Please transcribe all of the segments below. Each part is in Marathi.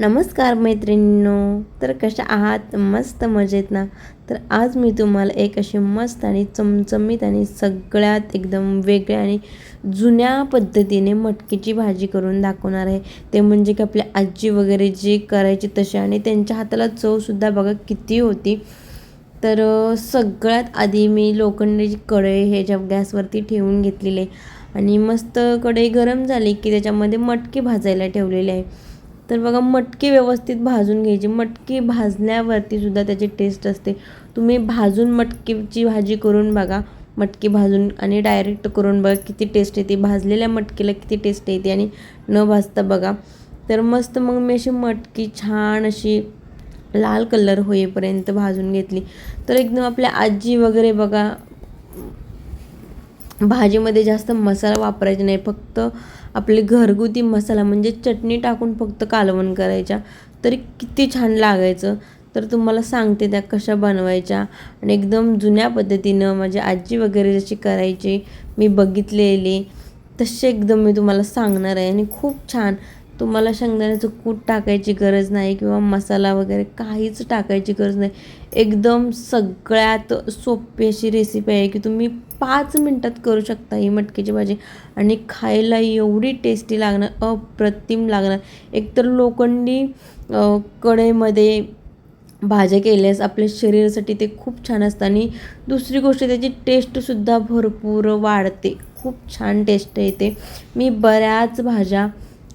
नमस्कार मैत्रिणींनो तर कशा आहात? मस्त मजेत ना? तर आज मी तुम्हाला एक अशी मस्त आणि चमचमीत आणि सगळ्यात एकदम वेगळ्या आणि जुन्या पद्धतीने मटकीची भाजी करून दाखवणार आहे. ते म्हणजे की आपल्या आजी वगैरे जी करायची तशी आणि त्यांच्या हाताला चवसुद्धा बघा किती होती. तर सगळ्यात आधी मी लोखंडाची कढई ह्याच्या गॅसवरती ठेवून घेतलेली आहे. आणि मस्त कढई गरम झाली की त्याच्यामध्ये मटकी भाजायला ठेवलेली आहे. तर बघा मटकी व्यवस्थित भाजून घ्यायची. मटकी भाजण्यावरती सुद्धा त्याची टेस्ट असते. तुम्ही भाजून मटकीची भाजी करून बघा. मटकी भाजून आणि डायरेक्ट करून बघा किती टेस्ट येते. भाजलेल्या मटकीला किती टेस्ट येते आणि न भाजता बघा. तर मस्त मग मी अशी मटकी छान अशी लाल कलर होईपर्यंत भाजून घेतली. तर एकदम आपल्या आजी वगैरे बघा भाजीमध्ये जास्त मसाला वापरायचा नाही. फक्त आपले घरगुती मसाला म्हणजे चटणी टाकून फक्त कालवण करायच्या. तरी किती छान लागायचं. तर तुम्हाला सांगते त्या कशा बनवायच्या. आणि एकदम जुन्या पद्धतीनं माझी आजी वगैरे जशी करायची मी बघितलेली तसे एकदम मी तुम्हाला सांगणार आहे. आणि खूप छान तुम्हाला शेंगदाण्याचं कूट टाकायची गरज नाही किंवा मसाला वगैरे काहीच टाकायची गरज नाही. एकदम सगळ्यात सोपी अशी रेसिपी आहे की तुम्ही पाच मिनटात करू शकता ही मटकीची भाजी. आणि खायला एवढी टेस्टी लागणार अप्रतिम लागणार. एकतर लोखंडी कढईमध्ये भाज्या केल्यास आपल्या शरीरासाठी ते खूप छान असतं. आणि दुसरी गोष्ट त्याची टेस्टसुद्धा भरपूर वाढते. खूप छान टेस्ट येते मी बऱ्याच भाज्या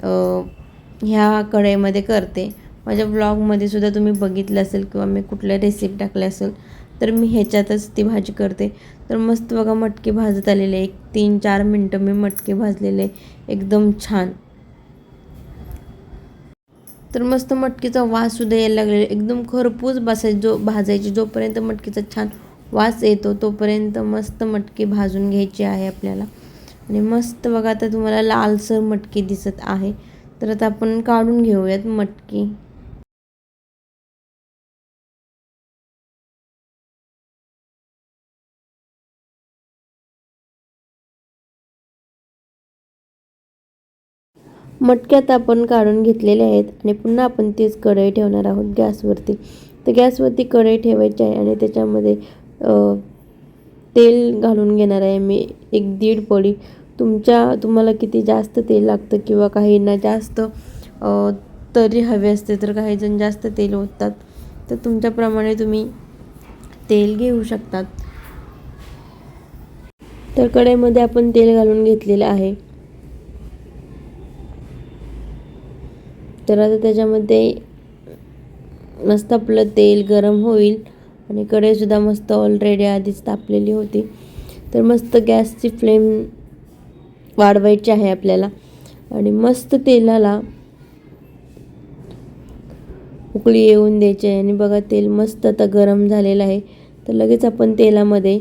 ह्या कढईमध्ये करते. माझ्या ब्लॉगमध्ये सुद्धा तुम्ही बघितलं असेल किंवा मी कुठल्या रेसिपी टाकल्या असेल तर मी ह्याच्यातच ती भाजी करते. तर मस्त बघा मटकी भाजत आलेले एक तीन चार मिनटं मी मटकी भाजलेले एकदम छान. तर मस्त मटकीचा वाससुद्धा यायला लागलेला एकदम खरपूस बसायची जो भाजायची जोपर्यंत मटकीचा छान वास येतो तोपर्यंत मस्त मटकी भाजून घ्यायची आहे आपल्याला. आणि मस्त बघा आता तुम्हाला लालसर मटकी दिसत आहे. तर आता आपण काढून घेऊयात मटकी. मटक्यात आपण काढून घेतलेले आहेत आणि पुन्हा आपण तीच कढई ठेवणार आहोत गॅसवरती. तर गॅसवरती कढई ठेवायची आहे आणि त्याच्यामध्ये तेल घालून घेणार आहे मी. एक दीड पडी तुमच्या तुम्हाला किती जास्त तेल लागतं किंवा काहींना जास्त तरी हवे असते तर काही जण जास्त तेल ओततात. तर तुमच्याप्रमाणे तुम्ही तेल घेऊ शकतात. तर कढईमध्ये आपण तेल घालून घेतलेलं आहे. तर आता त्याच्यामध्ये मस्त आपलं तेल गरम होईल. आणि कढईसुद्धा मस्त ऑलरेडी आधीच तापलेली होती. तर मस्त गॅसची फ्लेम वाढवायची आहे आपल्याला. आणि मस्त तेलाला उकळी येऊन द्यायची आहे. आणि बघा तेल मस्त आता गरम झालेलं आहे. तर लगेच आपण तेलामध्ये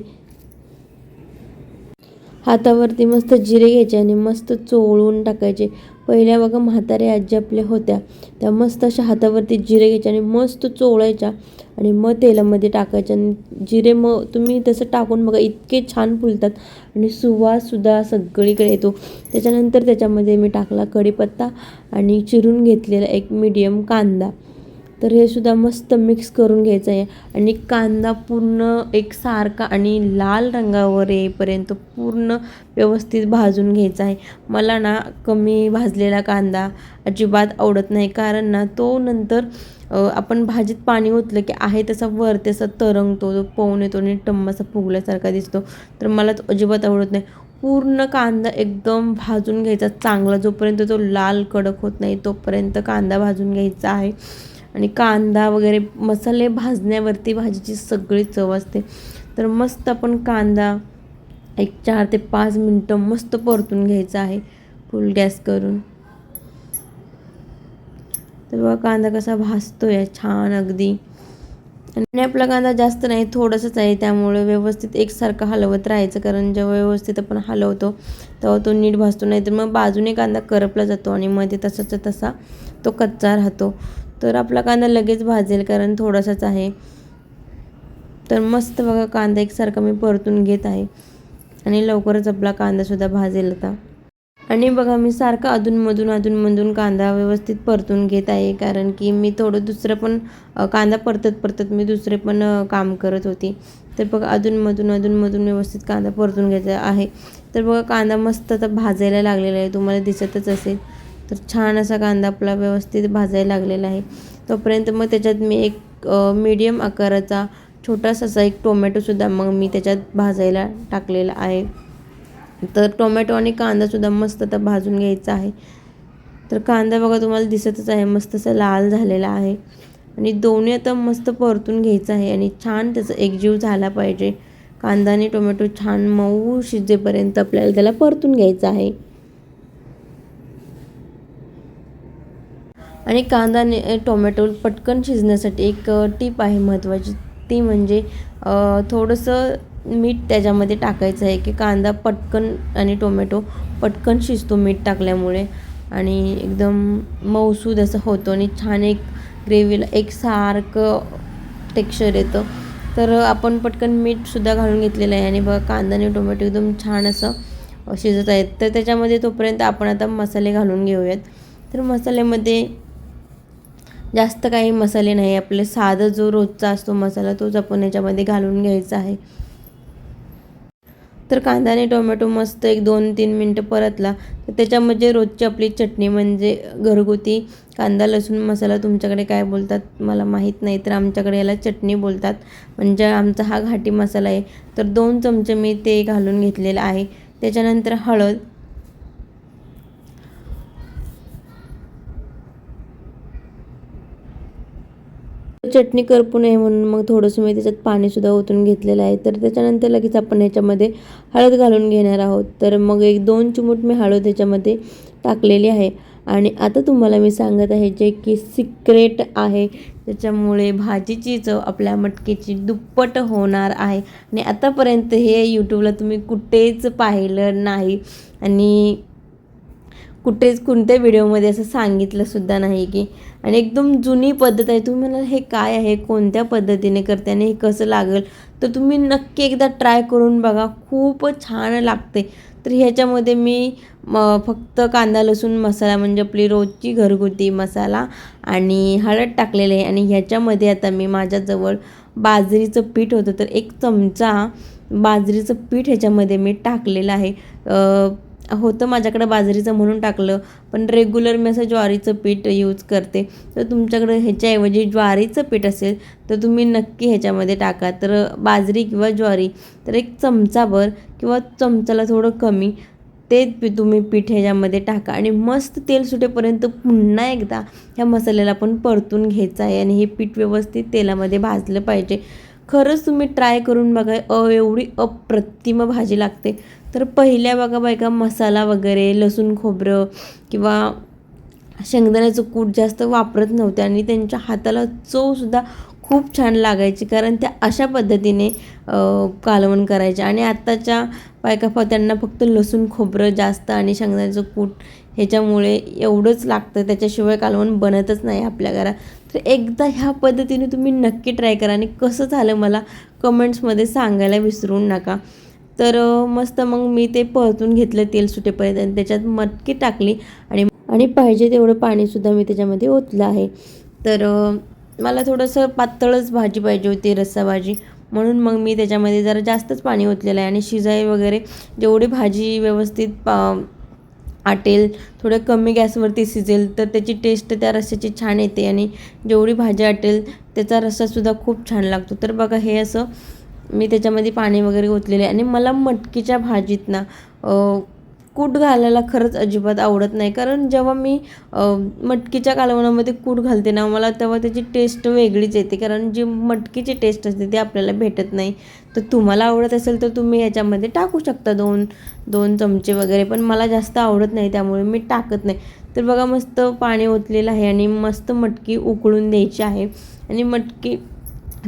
हातावरती मस्त जिरे घ्यायचे आणि मस्त चोळून टाकायचे. पहिल्या बघा म्हाताऱ्या आजी आपल्या होत्या. त्या मस्त अशा हातावरती जिरे घ्यायच्या आणि मस्त चोळायच्या आणि मग तेलामध्ये टाकायच्या. आणि जिरे मग तुम्ही तसं टाकून बघा इतके छान फुलतात आणि सुवाससुद्धा सगळीकडे येतो. त्याच्यानंतर त्याच्यामध्ये मी टाकला कढीपत्ता आणि चिरून घेतलेला एक मीडियम कांदा. तर हे सुद्धा मस्त मिक्स करून घ्यायचं आहे. आणि कांदा पूर्ण एकसारखा आणि लाल रंगावर येईपर्यंत पूर्ण व्यवस्थित भाजून घ्यायचा आहे. मला ना कमी भाजलेला कांदा अजिबात आवडत नाही. कारण ना तो नंतर आपण भाजीत पाणी ओतलं की आहे तसा वर तसा तरंगतो तो पवून येतो आणि टम्मासा फुगल्यासारखा दिसतो. तर मला तो अजिबात आवडत नाही. पूर्ण कांदा एकदम भाजून घ्यायचा चांगला. जोपर्यंत तो लाल कडक होत नाही तोपर्यंत कांदा भाजून घ्यायचा आहे. आणि कांदा वगैरे मसाले भाजण्यावरती भाजीची सगळी चव असते. तर मस्त आपण कांदा एक चार ते पाच मिनटं मस्त परतून घ्यायचा आहे फुल गॅस करून. तर बघा कांदा कसा भाजतोय छान अगदी. आणि आपला कांदा जास्त नाही थोडंसंच आहे. त्यामुळे व्यवस्थित एकसारखा हलवत राहायचं कारण जेव्हा व्यवस्थित आपण हलवतो तेव्हा तो नीट भाजतो. नाही तर मग बाजूने कांदा करपला जातो आणि मध्ये तसाचा तसा तो कच्चा राहतो. तर आपला कांदा लगेच भाजेल कारण थोडासाच आहे. तर मस्त बघा कांदा एकसारखा मी परतून घेत आहे. आणि लवकरच आपला कांदासुद्धा भाजेल आता. आणि बघा मी सारखा अधूनमधून अधूनमधून कांदा व्यवस्थित परतून घेत आहे कारण की मी थोडं दुसरं पण कांदा परतत परतत मी दुसरे पण काम करत होती. तर बघा अधूनमधून अधूनमधून व्यवस्थित कांदा परतून घ्यायचा आहे. तर बघा कांदा मस्त आता भाजायला लागलेला आहे तुम्हाला दिसतच असेल. तर छान असा कांदा आपला व्यवस्थित भाजायला लागलेला आहे. तोपर्यंत मग त्याच्यात मी एक मीडियम आकाराचा छोटासा असा एक टोमॅटोसुद्धा मग मी त्याच्यात भाजायला टाकलेला आहे. तर टोमॅटो आणि कांदासुद्धा मस्त आता भाजून घ्यायचा आहे. तर कांदा बघा तुम्हाला दिसतच आहे मस्त असा लाल झालेला आहे. आणि दोन्ही आता मस्त परतून घ्यायचं आहे आणि छान त्याचा एकजीव झाला पाहिजे. कांदा आणि टोमॅटो छान मऊ शिजेपर्यंत आपल्याला त्याला परतून घ्यायचं आहे. आणि कांदा आणि टोमॅटो पटकन शिजण्यासाठी एक टीप आहे महत्त्वाची. ती म्हणजे थोडंसं मीठ त्याच्यामध्ये टाकायचं आहे की कांदा पटकन आणि टोमॅटो पटकन शिजतो मीठ टाकल्यामुळे. आणि एकदम मऊसूद असं होतं आणि छान एक ग्रेव्हीला एकसारखं टेक्स्चर येतं. तर आपण पटकन मीठसुद्धा घालून घेतलेलं आहे आणि बघा कांदा आणि टोमॅटो एकदम छान असं शिजत आहेत. तर त्याच्यामध्ये तोपर्यंत आपण आता मसाले घालून घेऊयात. तर मसाल्यामध्ये जास्त काही मसाले नाही. आपले साधा जो रोजचा असतो मसाला तोच आपण याच्यामध्ये घालून घ्यायचा आहे. तर कांदा आणि टोमॅटो मस्त एक दोन तीन मिनटं परतला. तर त्याच्यामध्ये रोजची आपली चटणी म्हणजे घरगुती कांदा लसूण मसाला तुमच्याकडे काय बोलतात मला माहीत नाही तर आमच्याकडे याला चटणी बोलतात. म्हणजे आमचा हा घाटी मसाला आहे. तर दोन चमचे मी ते घालून घेतलेलं आहे. त्याच्यानंतर हळद चटणी करपू नये म्हणून मग थोडंसं मी त्याच्यात पाणीसुद्धा ओतून घेतलेलं आहे. तर त्याच्यानंतर लगेच आपण ह्याच्यामध्ये हळद घालून घेणार आहोत. तर मग एक दोन चिमूट मी हळद ह्याच्यामध्ये टाकलेली आहे. आणि आता तुम्हाला मी सांगत आहे जे की सिक्रेट आहे. त्याच्यामुळे भाजीची चव आपल्या मटकीची दुप्पट होणार आहे. आणि आतापर्यंत हे यूट्यूबला तुम्ही कुठेच पाहिलं नाही. आणि कुठेच कोणत्या व्हिडिओमध्ये असं सांगितलंसुद्धा नाही की. आणि एकदम जुनी पद्धत आहे. तुम्ही म्हणाल हे काय आहे? कोणत्या पद्धतीने करते आणि हे कसं लागेल? तर तुम्ही नक्की एकदा ट्राय करून बघा. खूप छान लागते. तर ह्याच्यामध्ये मी म फक्त कांदा लसूण मसाला म्हणजे आपली रोजची घरगुती मसाला आणि हळद टाकलेली आहे. आणि ह्याच्यामध्ये आता मी माझ्याजवळ बाजरीचं पीठ होतं. तर एक चमचा बाजरीचं पीठ ह्याच्यामध्ये मी टाकलेलं आहे. होतं माझ्याकडं बाजरीचं म्हणून टाकलं पण रेग्युलर मी असं ज्वारीचं पीठ यूज करते. तर तुमच्याकडं ह्याच्याऐवजी ज्वारीचं पीठ असेल तर तुम्ही नक्की ह्याच्यामध्ये टाका. तर बाजरी किंवा ज्वारी तर एक चमचाभर किंवा चमचाला थोडं कमी ते पी तुम्ही पीठ ह्याच्यामध्ये टाका. आणि मस्त तेल सुटेपर्यंत पुन्हा एकदा ह्या मसाल्याला पण परतून घ्यायचं आहे आणि हे पीठ व्यवस्थित तेलामध्ये भाजलं पाहिजे. खरंच तुम्ही ट्राय करून बघा अ एवढी अप्रतिम भाजी लागते. तर पहिल्या बघा बायका मसाला वगैरे लसूण खोबरं किंवा शेंगदाण्याचं कूट जास्त वापरत नव्हते आणि त्यांच्या हाताला चवसुद्धा खूप छान लागायची कारण त्या अशा पद्धतीने कालवण करायचे. आणि आत्ताच्या बायका त्यांना फक्त लसूण खोबरं जास्त आणि शेंगदाण्याचं कूट ह्याच्यामुळे एवढंच लागतं. त्याच्याशिवाय कालवण बनतच नाही आपल्या घरात. तर एकदा ह्या पद्धतीने तुम्ही नक्की ट्राय करा आणि कसं झालं मला कमेंट्समध्ये सांगायला विसरू नका. तर मस्त मग मी ते परतून घेतलं तेल सुटेपर्यंत आणि त्याच्यात मटकी टाकली आणि आणि पाहिजे तेवढं पाणीसुद्धा मी त्याच्यामध्ये ओतलं आहे. तर मला थोडंसं पातळच भाजी पाहिजे होती रस्सा भाजी म्हणून मग मी त्याच्यामध्ये जरा जास्तच पाणी ओतलेलं आहे. आणि शिजाई वगैरे जेवढी भाजी व्यवस्थित पा आटेल थोडं कमी गॅसवरती शिजेल तर त्याची टेस्ट त्या रस्स्याची छान येते. आणि जेवढी भाजी आटेल त्याचा रस्सासुद्धा खूप छान लागतो. तर बघा हे असं मी त्याच्यामध्ये पाणी वगैरे ओतलेले आहे. आणि मला मटकीच्या भाजीत ना कूट घालायला खरंच अजिबात आवडत नाही. कारण जेव्हा मी मटकीच्या कालवणामध्ये कूट घालते ना मला तेव्हा त्याची टेस्ट वेगळीच येते. कारण जी मटकीची टेस्ट असते ती आपल्याला भेटत नाही. तर तुम्हाला आवडत असेल तर तुम्ही याच्यामध्ये टाकू शकता दोन दोन चमचे वगैरे. पण मला जास्त आवडत नाही त्यामुळे मी टाकत नाही. तर बघा मस्त पाणी ओतलेलं आहे आणि मस्त मटकी उकळून द्यायची आहे. आणि मटकी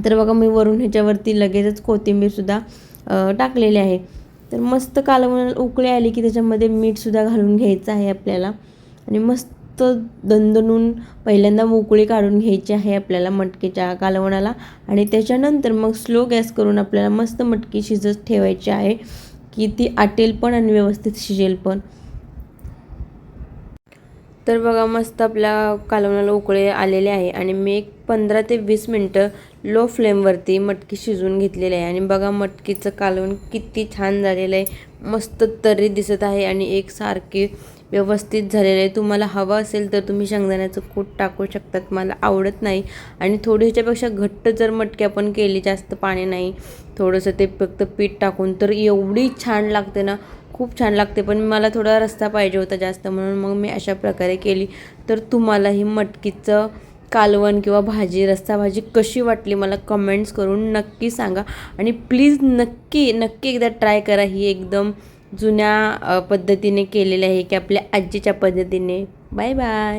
तर बघा मी वरून ह्याच्यावरती लगेचच कोथिंबीरसुद्धा टाकलेली आहे. तर मस्त कालवण उकळी आली की त्याच्यामध्ये मीठसुद्धा घालून घ्यायचं आहे आपल्याला. आणि मस्त दणदणून पहिल्यांदा उकळी काढून घ्यायची आहे आपल्याला मटकीच्या कालवणाला. आणि त्याच्यानंतर मग स्लो गॅस करून आपल्याला मस्त मटकी शिजत ठेवायची आहे की ती आटेल पण आणि व्यवस्थित शिजेल पण. तर बघा मस्त आपल्या कालवणाला उकळे आलेले आहे. आणि मी एक पंधरा ते वीस मिनटं लो फ्लेमवरती मटकी शिजवून घेतलेली आहे. आणि बघा मटकीचं कालवण किती छान झालेलं आहे. मस्त तर्री दिसत आहे आणि एक सारखी व्यवस्थित झालेलं आहे. तुम्हाला हवं असेल तर तुम्ही शेंगदाण्याचं कूट टाकू शकतात. मला आवडत नाही. आणि थोडी ह्याच्यापेक्षा घट्ट जर मटकी आपण केली जास्त पाणी नाही. थोडंसं ते फक्त पीठ टाकून. तर एवढी छान लागते ना खूप छान लागते पण मला थोडा रस्ता पाहिजे होता जास्त म्हणून मग मी अशा प्रकारे केली. तर तुम्हाला ही मटकीचं कालवण किंवा भाजी रस्सा भाजी कशी वाटली मला कमेंट्स करून नक्की सांगा. आणि प्लीज नक्की नक्की एकदा ट्राय करा ही एकदम जुन्या पद्धतीने केलेली आहे की आपल्या आजीच्या पद्धतीने. Bye bye